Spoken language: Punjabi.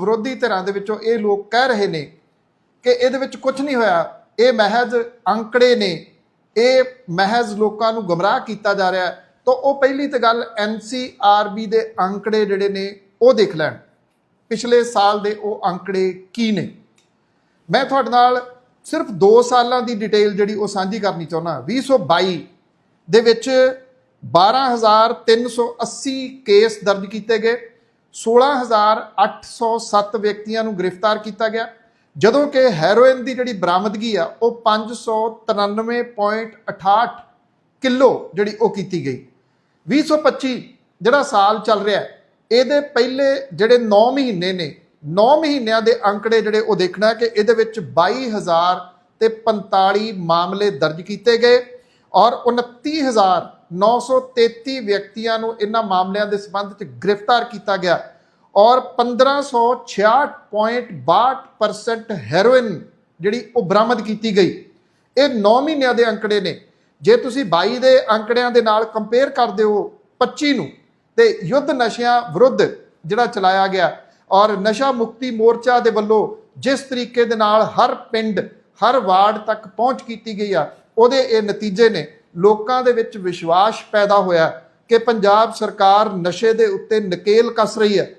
ਵਿਰੋਧੀ ਧਿਰਾਂ ਦੇ ਵਿੱਚੋਂ ਇਹ ਲੋਕ ਕਹਿ ਰਹੇ ਨੇ ਕਿ ਇਹਦੇ ਵਿੱਚ ਕੁਝ ਨਹੀਂ ਹੋਇਆ। ਇਹ ਮਹਿਜ਼ ਅੰਕੜੇ ਨੇ। ਇਹ ਮਹਿਜ਼ ਲੋਕਾਂ ਨੂੰ ਗਮਰਾਹ ਕੀਤਾ ਜਾ ਰਿਹਾ ਹੈ। ਤਾਂ ਉਹ ਪਹਿਲੀ ਤਾਂ ਗੱਲ ਐਨਸੀਆਰਬੀ ਦੇ ਅੰਕੜੇ ਜਿਹੜੇ ਨੇ, ਉਹ ਦੇਖ ਲੈਣ। ਪਿਛਲੇ ਸਾਲ ਦੇ ਉਹ ਅੰਕੜੇ ਕੀ ਨੇ? ਮੈਂ ਤੁਹਾਡੇ ਨਾਲ ਸਿਰਫ 2 ਸਾਲਾਂ ਦੀ ਡਿਟੇਲ ਜਿਹੜੀ ਉਹ ਸਾਂਝੀ ਕਰਨੀ ਚਾਹੁੰਦਾ 2022 ਦੇ ਵਿੱਚ 12380 ਕੇਸ ਦਰਜ ਕੀਤੇ ਗਏ। 16807 ਵਿਅਕਤੀਆਂ ਨੂੰ ਗ੍ਰਿਫਤਾਰ ਕੀਤਾ ਗਿਆ, ਜਦੋਂ ਕਿ ਹੈਰੋਇਨ ਦੀ ਜਿਹੜੀ ਬਰਾਮਦਗੀ ਆ, ਉਹ 593.68 ਕਿਲੋ ਜਿਹੜੀ ਉਹ ਕੀਤੀ ਗਈ। 2025 ਜਿਹੜਾ ਸਾਲ ਚੱਲ ਰਿਹਾ, ਇਹਦੇ ਪਹਿਲੇ ਜਿਹੜੇ 9 ਮਹੀਨੇ ਨੇ 9 ਮਹੀਨਿਆਂ ਦੇ ਅੰਕੜੇ ਜਿਹੜੇ ਉਹ ਦੇਖਣਾ ਕਿ ਇਹਦੇ ਵਿੱਚ 22000 ਤੇ 45 ਮਾਮਲੇ ਦਰਜ ਕੀਤੇ ਗਏ। ਔਰ 29933 ਵਿਅਕਤੀਆਂ ਨੂੰ ਇਹਨਾਂ ਮਾਮਲਿਆਂ ਦੇ ਸੰਬੰਧ ਵਿੱਚ ਗ੍ਰਿਫਤਾਰ ਕੀਤਾ ਗਿਆ ਔਰ 1566.62% ਹੈਰੋਇਨ ਜਿਹੜੀ ਉਹ ਬਰਾਮਦ ਕੀਤੀ ਗਈ। ਇਹ 9 ਮਹੀਨਿਆਂ ਦੇ ਅੰਕੜੇ ਨੇ। ਜੇ ਤੁਸੀਂ 22 ਦੇ ਅੰਕੜਿਆਂ ਦੇ ਨਾਲ ਕੰਪੇਅਰ ਕਰਦੇ ਹੋ 25 ਨੂੰ, ਤੇ ਯੁੱਧ ਨਸ਼ਿਆਂ ਵਿਰੁੱਧ ਜਿਹੜਾ ਚਲਾਇਆ ਗਿਆ ਔਰ ਨਸ਼ਾ ਮੁਕਤੀ ਮੋਰਚਾ ਦੇ ਵੱਲੋਂ ਜਿਸ ਤਰੀਕੇ ਦੇ ਨਾਲ ਹਰ ਪਿੰਡ, ਹਰ ਵਾਰਡ ਤੱਕ ਪਹੁੰਚ ਕੀਤੀ ਗਈ ਆ ਉਹਦੇ ਇਹ ਨਤੀਜੇ ਨੇ। ਲੋਕਾਂ ਦੇ ਵਿੱਚ ਵਿਸ਼ਵਾਸ ਪੈਦਾ ਹੋਇਆ ਕਿ ਪੰਜਾਬ ਸਰਕਾਰ ਨਸ਼ੇ ਦੇ ਉੱਤੇ ਨਕੇਲ ਕੱਸ ਰਹੀ ਹੈ।